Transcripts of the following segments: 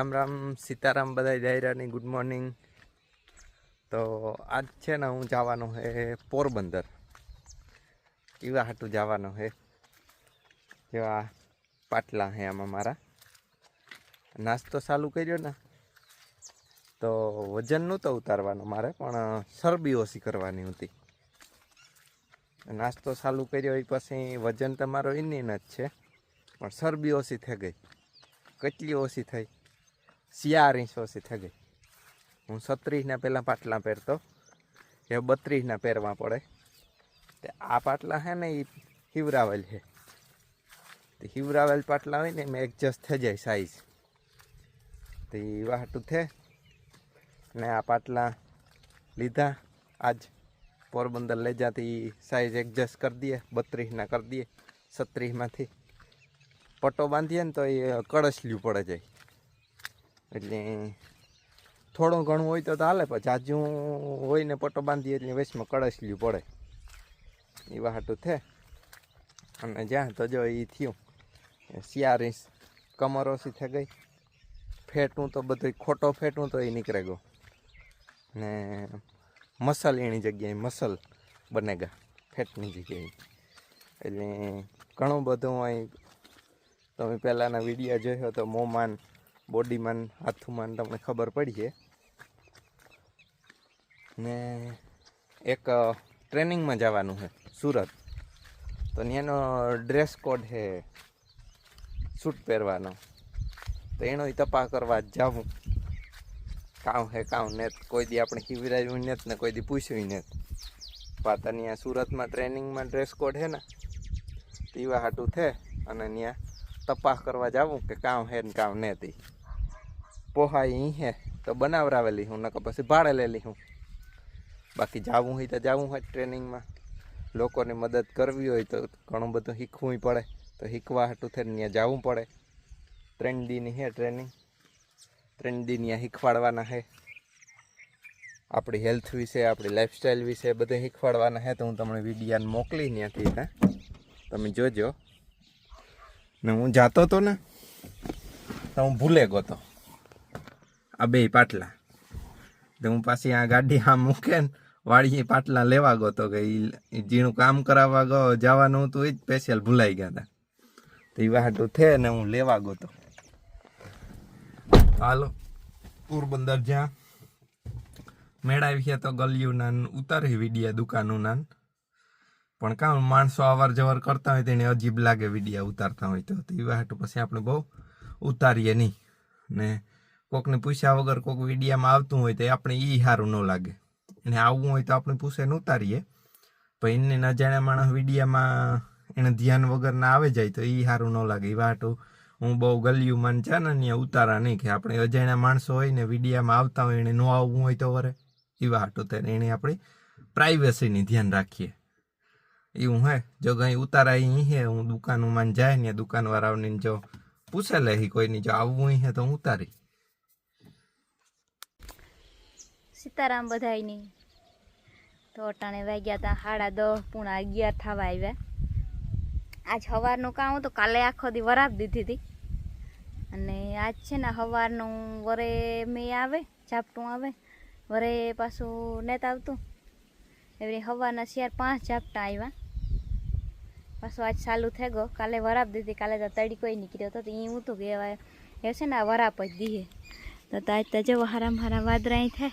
રામ રામ, સીતારામ બધા જાહેરાની good morning તો આજ છે ને હું જવાનો હે પોરબંદર. કેવા હાટું જવાનો હે? જેવા પાટલા હે આમાં મારા. નાસ્તો ચાલુ કર્યો ને, તો વજન નહોતો ઉતારવાનો મારે, પણ શરબી ઓછી કરવાની હતી. નાસ્તો ચાલુ કર્યો એ પછી વજન તમારો એની જ છે, પણ શરબી ઓછી થઈ ગઈ. કેટલી ઓછી થઈ. સિયાર ઇંચ ઓછી થઈ ગઈ હું સત્રીસના પહેલાં પાટલા પહેરતો. એ બત્રીસના પહેરવા પડે. તે આ પાટલા છે ને એ હિવરાવેલ છે તે હિવરાવેલ પાટલા હોય ને એમાં એડજસ્ટ થઈ જાય સાઈઝ તો એ વાટું થે. ને આ પાટલા લીધા. આજ પોરબંદર લઈ જાતી સાઈઝ એડજસ્ટ કરી દઈએ. બત્રીસના કરી દઈએ. સત્રીસમાંથી પટ્ટો બાંધીએ ને તો એ કળશલ્યું પડે જાય. એટલે થોડું ઘણું હોય તો હાલે, પણ જાજુ હોય ને પટ્ટો બાંધીએ એટલે વેચમાં કળસલ્યું પડે. એવા હાટું થે. અને જ્યાં તો જો એ થયું શિયાર ઇંચ થઈ ગઈ. ફેટું તો બધું ખોટો ફેટું તો એ નીકળે ગયો. ને મસલ એની જગ્યાએ, મસલ બને ગયા ફેટની જગ્યાએ. એટલે ઘણું બધું અહીં તમે પહેલાંના વીડિયો જોયો તો મોમાન બોડીમાન હાથુમાન તમને ખબર પડી છે. ને એક ટ્રેનિંગમાં જવાનું છે સુરત. તો ત્યાંનો ડ્રેસ કોડ છે સૂટ પહેરવાનો. તો એનો તપા કરવા જાવું કાઉ હે, કાઉ ને કોઈ દી આપણે ખીવરાયું નેત ને કોઈ દી પૂછ્યું નેત. પાતા ત્યાં સુરતમાં ટ્રેનિંગમાં ડ્રેસ કોડ હે ને પીવા હાટું થે અને ત્યાં તપાસ કરવા જાવું કે કામ હે ને કામ નહીં તી પોહાય અહીં હે, તો બનાવરાવેલી હું, નકર પછી ભાડે લેલી હું. બાકી જાવું હોય તો જવું હોય ટ્રેનિંગમાં. લોકોને મદદ કરવી હોય તો ઘણું બધું શીખવું પડે, તો શીખવા હાટું થઈને ત્યાં જવું પડે. ત્રણ દીની હે ટ્રેનિંગ. ત્રણ દી ત્યાં શીખવાડવાના હે. આપણી હેલ્થ વિશે, આપણી લાઈફસ્ટાઈલ વિશે બધું શીખવાડવાના હે, તો હું તમને વિડીયાને મોકલી ત્યાંથી, હા. તમે જોજો. ને હું જાતો હતો ને, તો હું ભૂલે ગયો આ બે પાટલા. તો હું પાછી આ ગાડી આમ મૂકે ને વાડીએ પાટલા લેવા ગયો તો કે એ જીણું કામ કરાવવા ગયો, જવાનું હતું એ જ સ્પેશિયલ ભૂલાઈ ગયા હતા તો એ વાટું થે ને હું લેવા ગયો તો. હાલો, પોરબંદર જ્યાં. મેળાવી છે તો ગલિયું નાન ઉતારી વિડીયા દુકાનનું નાન પણ કામ માણસો અવાર જવર કરતા હોય તેને અજીબ લાગે વિડીયા ઉતારતા હોય તો. એ વાટું પછી આપણે બહુ ઉતારીએ નહીં. ને કોકને પૂછ્યા વગર કોક વિડીયામાં આવતું હોય તો એ આપણે એ સારું ન લાગે. અને આવવું હોય તો આપણે પૂછે ને ઉતારીએ. પણ એને અજાણ્યા માણસ વિડીયામાં એને ધ્યાન વગર ના આવે જાય તો એ સારું ન લાગે. એ વાટું હું બહુ ગલિયું માન છે ને અહીંયા ઉતારા નહીં કે આપણે અજાણ્યા માણસો હોય ને વિડીયામાં આવતા હોય એને ન આવવું હોય તો વરે. એવા વાટું ત્યારે એને આપણી પ્રાઇવસીની ધ્યાન રાખીએ. એવું હે? જો કંઈ ઉતારા અહીં હે, હું દુકાનમાં જાય ને દુકાનવાળાઓને જો પૂછે લે કોઈની જો આવવું હે તો હું ઉતારી. સીતારામ બધાયની તો અટાણે વાગ્યા હતા સાડા દસ, પૂણા અગિયાર થવા આવ્યા. આજ સવારનું કામ હતું, કાલે આખો દી વરાપ દીધી હતી અને આજ છે ને સવારનું વરે મેં આવે, ઝાપટું આવે, વરે પાછું નેત આવતું. એવી સવારના શિયાર પાંચ ઝાપટા આવ્યા. પાછું આજ ચાલુ થઈ ગયો, કાલે વરાપ દીધી, કાલે તો તડીકોય નીકળ્યો હતો તો એ હું તો કે એ છે ને વરાપ જ દીએ તો તો આજ તો જો હારામ હારા વાદરા થાય.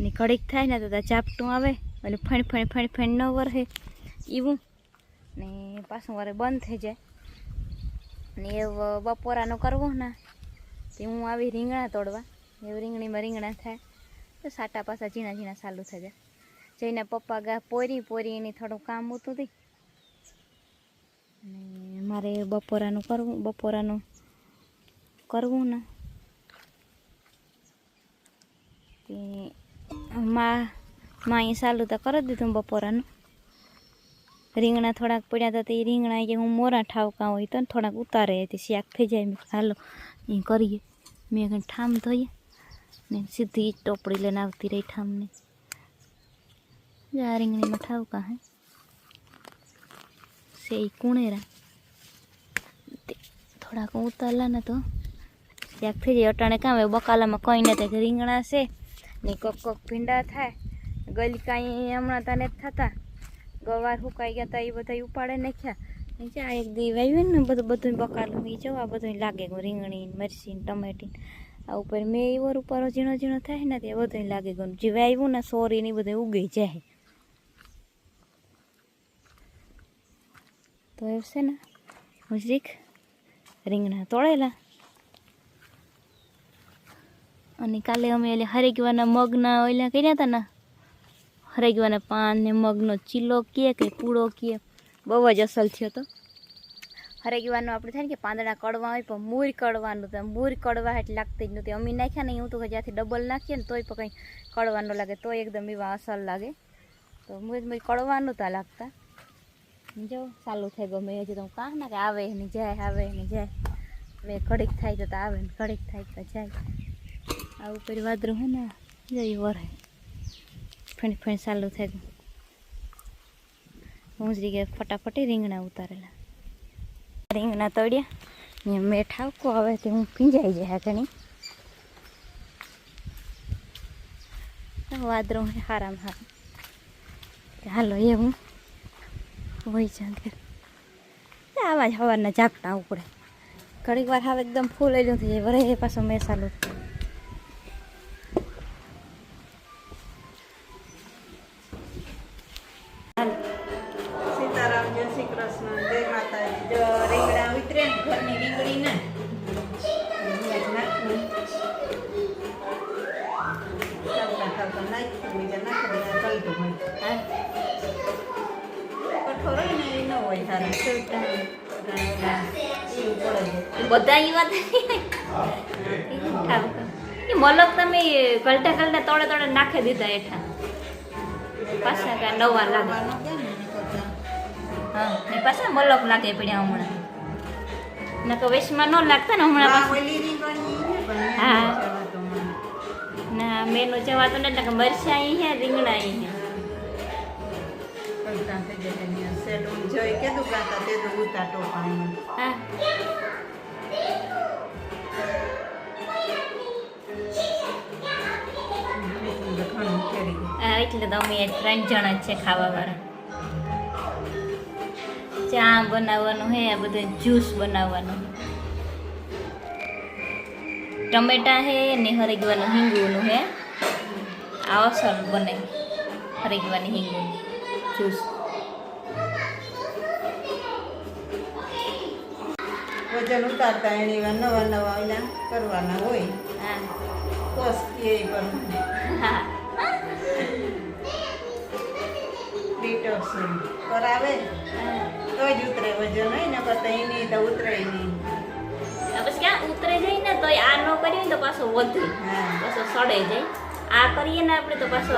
ને ઘડીક થાય ને તો ઝાપટું આવે એટલે ફણ ફણ ફણ ફણ ન વરહે એવું ને પાછું વારે બંધ થઈ જાય. ને એ બપોરાનું કરવો ને તે હું આવી રીંગણા તોડવા. એવું રીંગણીમાં રીંગણા થાય. તો સાટા પાછા ઝીણા ઝીણા ચાલુ થઈ જાય. જઈને પપ્પા ગા પોરી પોરી એની થોડું કામ હતું હતી ને મારે બપોરાનું કરવું બપોરાનું કરવું ને. માં માં ચાલુ તો કરી દીધું બપોરાનું. રીંગણા થોડાક પડ્યા હતા તે રીંગણા કે હું મોરા ઠાવકા હોય તો થોડાક ઉતારે હતી શાક થઈ જાય. મેં હાલો, એ કરીએ. મેં કંઈ ઠામ ધોઈએ. ને સીધી ટોપડી લઈને આવતી રહી ઠામને. આ રીંગણીમાં ઠાવકા હે. સે કુણેરા. તે થોડાક ઉતારલા ને તો શાક થઈ જાય. અટાણે કામ બકાલામાં કંઈ નથી. રીંગણા છે ને કોક કોક ભીંડા થાય. ગલી કાંઈ હમણાં તને જ થતા. ગવાર સુકાઈ ગયા તા, એ બધા ઉપાડે નાખ્યા. ચા એક દી વાવ્યું ને, બધું બધું બકાલું એ જવા બધું લાગે. ગયું રીંગણી મરચી ટમેટી આ ઉપર મેં એવર ઉપર ઝીણો ઝીણો થાય ને, તે બધું લાગે ગયું જે વાવ્યું ને સોરી ને બધું ઉગી જાય. તો એવું છે ને હજીક રીંગણા તોળેલા અને કાલે અમે એટલે હરેગવાના મગના ઓલા કર્યા હતા ને, હરેગવાના પાન ને મગનો ચીલો કીએ કે પૂળો કીએ બહુ જ અસલ થયો હતો હરેગવાનો આપણે થાય ને કે પાંદડા કડવા હોય પણ મૂર કડવાનું તો મૂર કડવા એટલે લાગતી જ નહોતી. અમી નાખ્યા ને હું તો જ્યાંથી ડબલ નાખીએ ને તોય પણ કંઈ કડવાનું લાગે, તોય એકદમ એવા અસલ લાગે. તો મૂર મૂર કડવા નહોતા લાગતા. જો, ચાલુ થઈ ગમે હજી તો કાં ના કે આવે ને જાય, આવે ને જાય. હવે ઘડીક થાય તો તો આવે ને, ઘડીક થાય તો જાય. આ ઉપર વાદરું હે ને, જઈ વરે. ફણી ફણી ચાલુ થઈ ગયું. હું જ કે ફટાફટી રીંગણા ઉતારેલા. રીંગણા તળ્યા ને મેં ઠાવકો આવે તે હું ભીંજાઈ જાય ઘણી. વાદરું હારામ હારું હાલો, એ હું વહી જાય આવા જ હવાના ઝાપટા ઉપડે. ઘડીક વાર હવે એકદમ ફૂલ એલું થઈ જાય વરે પાછો બધા એ વાત મલક તમે કલટા કલટા તોડે તોડે નાખી દીધા એઠા પાછા કાંઈ નવા લાગે. કે હા એ પાછા મલક લાગે પડ્યા હમણાં. નકર વેશમાં ન લાગતા ને હમણાં હા. ના મેનું જવાતું નથી કે મરચા અહીં હે રીંગણા અહીં હે જોઈ તે તો ઉતા હા. એટલું તો અમે ત્રણ જણા છે ખાવા વાળા ચા બનાવવાનું હે આ બધું જ્યુસ બનાવવાનું. ટમેટા હે ને હરગવાનું હિંગુનું હે. આ અસર બને હરગવાની હિંગુનું. જ્યુસ વજન ઉતારતા એની વાર નવા નવા ઓલા કરવાના હોય. હા. કોસ કે એ પણ. હા ડિટોક્સ કરાવે? તો જ ઉતરે વજન હોય ને કરતા એની તો ઉતરે નહીં. તો આ ન કરીએ તો પાછો વધે. પાછો સડે જાય. આ કરીએ ને આપણે તો પાછો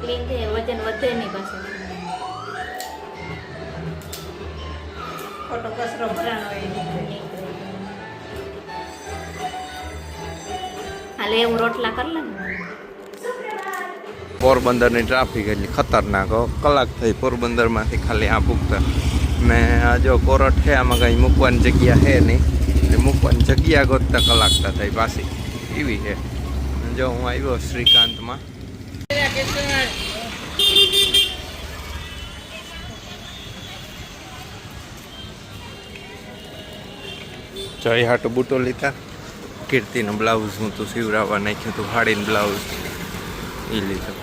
ક્લીન થઈ વજન વધે નહીં પાછો. ખોટો કચરો ભરાણો હાલે એવું રોટલા કરી લઉં ને. પોરબંદરની ટ્રાફિક એટલી ખતરનાક હો. કલાક થઈ પોરબંદરમાંથી ખાલી આ પૂગતા ને આ જો કોરઠ છે આમાં કંઈ મૂકવાની જગ્યા છે નહીં. એટલે મૂકવાની જગ્યા ગોતતા કલાકતા થઈ પાછી. એવી છે. જો હું આવ્યો શ્રીકાંતમાં. જય હાટ બૂટો લીધા. કીર્તિનો બ્લાઉઝ હું તો સીવડાવવા નાખ્યું હતું ફાડીને બ્લાઉઝ એ લીધો.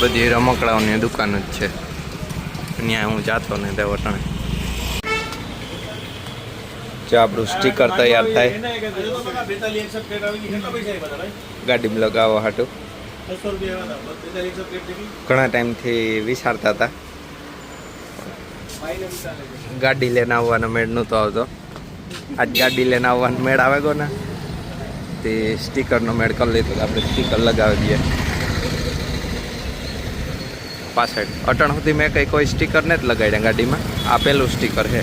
બધી રમકડાઓની દુકાન જ છે. ત્યાં હું જાતો ને તે વટાણે. જો આપણું સ્ટીકર તૈયાર થાય. ગાડીમાં લગાવવા હાટું. ઘણા ટાઈમથી વિચારતા હતા. ગાડી લઈને આવવાનો મેળ નહોતો આવતો. આજ ગાડી લઈને આવવાનો મેળ આવે ગયો ને તે સ્ટીકરનો મેળ કરી લીધો આપણે સ્ટીકર લગાવી દઈએ. પાછળ અટણ સુધી મેં કંઈ કોઈ સ્ટીકર નથી લગાડ્યા ગાડીમાં. આ પહેલું સ્ટીકર છે.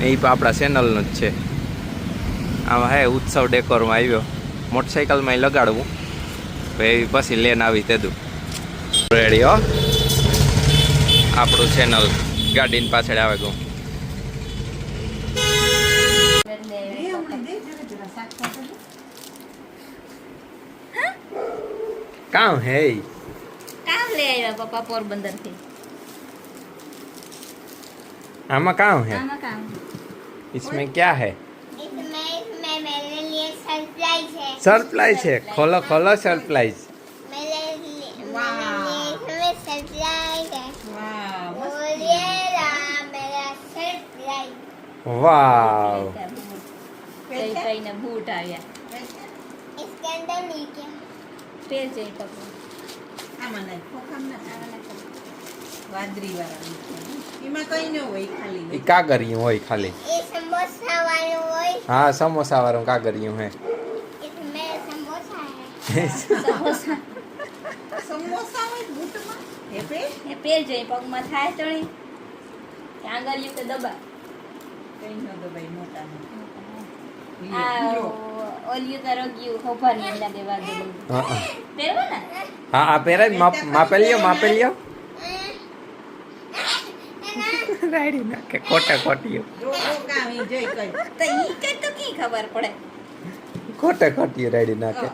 એ પણ આપણા ચેનલનું જ છે. આમાં હે ઉત્સવ ડેકોરમાં આવ્યો. મોટરસાઇકલમાં લગાડવું. ભાઈ પછી લેન આવી તેદું. રેડી હો? આપણું ચેનલ ગાડીની પાછળ આવે ગયું. કામ હે કામ લઈ આવ્યા પપ્પા પોરબંદરથી આમાં કામ હે આમાં કામ इसमें क्या है इसमें इसमें मेरे लिए सरप्राइज है सरप्राइज है खोलो खोलो सरप्राइज मेरे लिए वाह। मेरे लिए इसमें सरप्राइज है વાહ મસ્ત बोलिए रहा मेरा सरप्राइज વાવ કઈ કઈ ને બૂટ આવ્યા इसके अंदर नहीं क्या પેર જઈ પપ્પા આમાં નાખ ખોખામ નાખ. વાદળી વાળા એમાં કઈ હોય ખાલી કાગરિયું હોય ખાલી. હા સમોસા વાળું કાગરિયું હે. સમોસા સમોસા હોય બૂટમાં હે હે પેલ જઈ પગમાં થાય તણી કાગરિયું તો દબા કઈ ન દબાય મોટા હા આ પહેરાય માપેલિયો માપેલિયો રાડી નાખે ખોટા ખોટીઓ ખબર પડે ખોટા ખોટીઓ રાડી નાખે.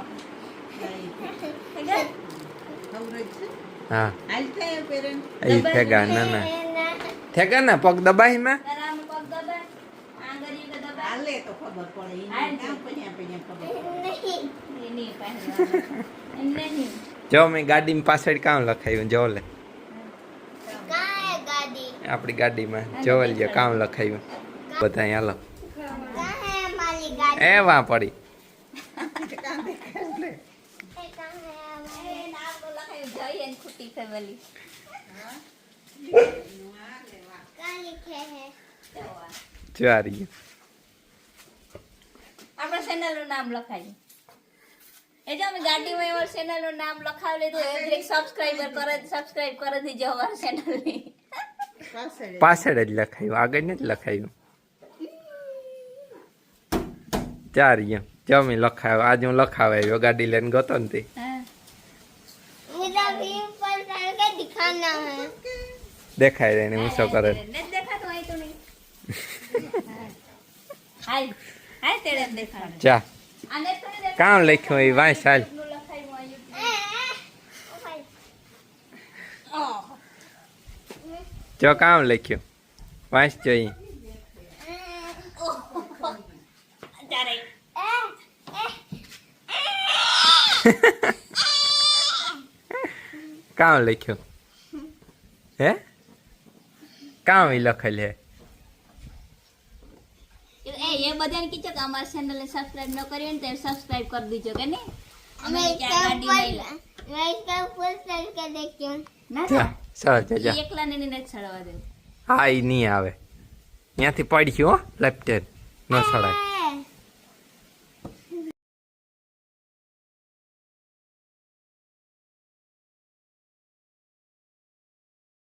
હા. એ થેગા ના થેગા ના પગ દબાઈ જો મેં ગાડી પાછળ કામ લખાયું જો લે. આપણી ગાડીમાં. જવલજે કામ લખાયું. બધા હાલો. એ વાં પડી. ચારી આપણા ચેનલનું નામ લખાયું. એ જો ગાડીમાં એવા ચેનલનું નામ લખાવી લીધું, એટલે સબસ્ક્રાઇબર કરે સબસ્ક્રાઈબ કરે દીજો અમારા ચેનલની. પાછળ જ લખાયું આગળ નથી લખાયું. ચાર એમ જમી લખાવ્યો આજે હું લખાવે આવ્યો ગાડી લઈને ગતો ને તે. દેખાય રે હું શું કરે? ચા કામ લખ્યું એ વાંસ હાલ જો કામ લખ્યું વાંચ જોઈ કામ લખ્યું હે કામ લખેલ હે એ બધાને કીધો કે અમારા ચેનલને સબસ્ક્રાઇબ ન કરી ને તો સબસ્ક્રાઇબ કરી દીજો કે નહીં અમે ગાડી નહીં ના જા જજા એકલાને નહીં નથી દેવું હા એ નહીં આવે. ત્યાંથી પડ્યું હો લેફ્ટ ન સડાય